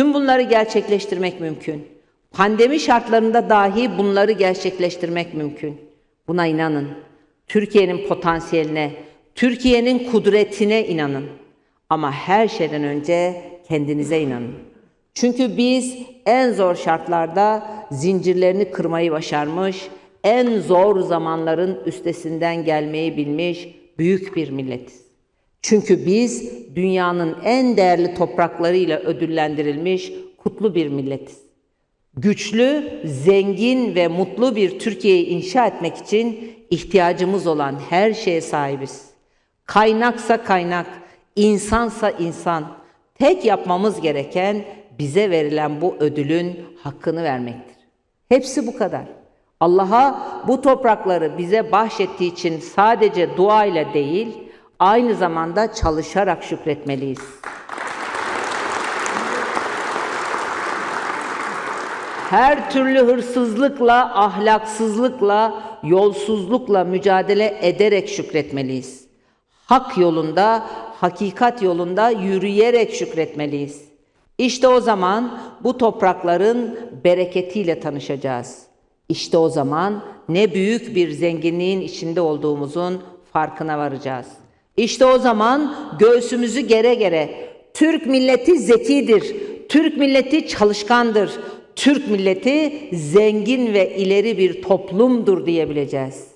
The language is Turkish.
Tüm bunları gerçekleştirmek mümkün. Pandemi şartlarında dahi bunları gerçekleştirmek mümkün. Buna inanın. Türkiye'nin potansiyeline, Türkiye'nin kudretine inanın. Ama her şeyden önce kendinize inanın. Çünkü biz en zor şartlarda zincirlerini kırmayı başarmış, en zor zamanların üstesinden gelmeyi bilmiş büyük bir milletiz. Çünkü biz dünyanın en değerli topraklarıyla ödüllendirilmiş kutlu bir milletiz. Güçlü, zengin ve mutlu bir Türkiye'yi inşa etmek için ihtiyacımız olan her şeye sahibiz. Kaynaksa kaynak, insansa insan. Tek yapmamız gereken bize verilen bu ödülün hakkını vermektir. Hepsi bu kadar. Allah'a bu toprakları bize bahşettiği için sadece dua ile değil, aynı zamanda çalışarak şükretmeliyiz. her türlü hırsızlıkla, ahlaksızlıkla, yolsuzlukla mücadele ederek şükretmeliyiz. Hak yolunda, hakikat yolunda yürüyerek şükretmeliyiz. İşte o zaman bu toprakların bereketiyle tanışacağız. İşte o zaman ne büyük bir zenginliğin içinde olduğumuzun farkına varacağız. İşte o zaman göğsümüzü gere gere Türk milleti zekidir, Türk milleti çalışkandır, Türk milleti zengin ve ileri bir toplumdur diyebileceğiz.